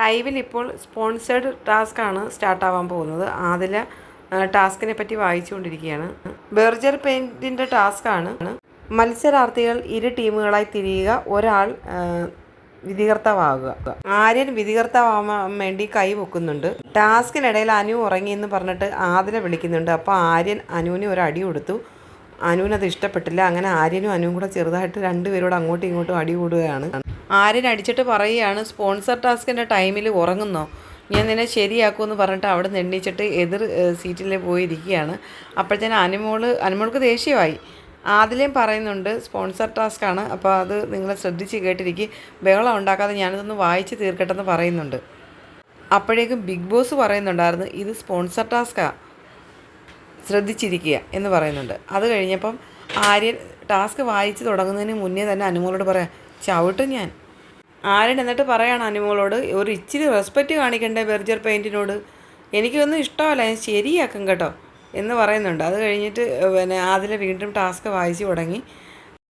ലൈവിൽ ഇപ്പോൾ sponsored start ആവാൻ പോകുന്നത്. അതിൽ ടാസ്കിനെ പറ്റി വായിച്ചുകൊണ്ടിരിക്കുകയാണ്. ബെർജർ പെയിന്റിന്റെ ആണ് മത്സരാർത്ഥികൾ ഇരു ടീമുകളായി തിരിയുക ഒരാൾ വിധികർത്താവുക ആര്യൻ വിധികർത്താവാൻ വേണ്ടി കൈ പൊക്കുന്നുണ്ട്. ടാസ്കിനിടയിൽ അനു ഉറങ്ങി എന്ന് പറഞ്ഞിട്ട് ആദിനെ വിളിക്കുന്നുണ്ട്. അപ്പോൾ ആര്യൻ അനുവിന് ഒരു അടി കൊടുത്തു. അനുവിനത് ഇഷ്ടപ്പെട്ടില്ല. അങ്ങനെ ആര്യനും അനുവും കൂടെ ചെറുതായിട്ട് രണ്ടുപേരോട് അങ്ങോട്ടും ഇങ്ങോട്ടും അടി കൂടുകയാണ്. ആര്യൻ അടിച്ചിട്ട് പറയുകയാണ് സ്പോൺസർ ടാസ്കിന്റെ ടൈമിൽ ഉറങ്ങുന്നോ? ഞാൻ നിന്നെ ശരിയാക്കുമെന്ന് പറഞ്ഞിട്ട് അവിടെ നിന്ന് എണ്ണീച്ചിട്ട് എതിർ സീറ്റിൽ പോയി ഇരിക്കുകയാണ് അപ്പോഴത്തേനും അനുമോൾ അനുമോൾക്ക് ദേഷ്യമായി. ആദ്യം പറയുന്നുണ്ട് സ്പോൺസർ ടാസ്ക് ആണ് അപ്പോൾ അത് നിങ്ങൾ ശ്രദ്ധിച്ച് കേട്ടിരിക്കും. ബഹളം ഉണ്ടാക്കാതെ ഞാനിതൊന്ന് വായിച്ച് തീർക്കട്ടെന്ന് പറയുന്നുണ്ട്. അപ്പോഴേക്കും ബിഗ് ബോസ് പറയുന്നുണ്ടായിരുന്നു ഇത് സ്പോൺസർ ടാസ്ക്കാണ് ശ്രദ്ധിച്ചിരിക്കുക എന്ന് പറയുന്നുണ്ട്. അത് കഴിഞ്ഞപ്പം ആര്യൻ ടാസ്ക് വായിച്ച് തുടങ്ങുന്നതിന് മുന്നേ തന്നെ അനുമോളോട് പറയാം ചവിട്ടും ഞാൻ. ആര്യൻ എന്നിട്ട് പറയാണ് അനുമോളോട് ഒരു ഇച്ചിരി റെസ്പെക്റ്റ് കാണിക്കണ്ടേ ബെർജർ പെയിന്റിനോട് എനിക്കൊന്നും ഇഷ്ടമല്ല ഞാൻ ശരിയാക്കും കേട്ടോ എന്ന് പറയുന്നുണ്ട്. അത് കഴിഞ്ഞിട്ട് പിന്നെ അതിൽ വീണ്ടും ടാസ്ക് വായിച്ച് തുടങ്ങി.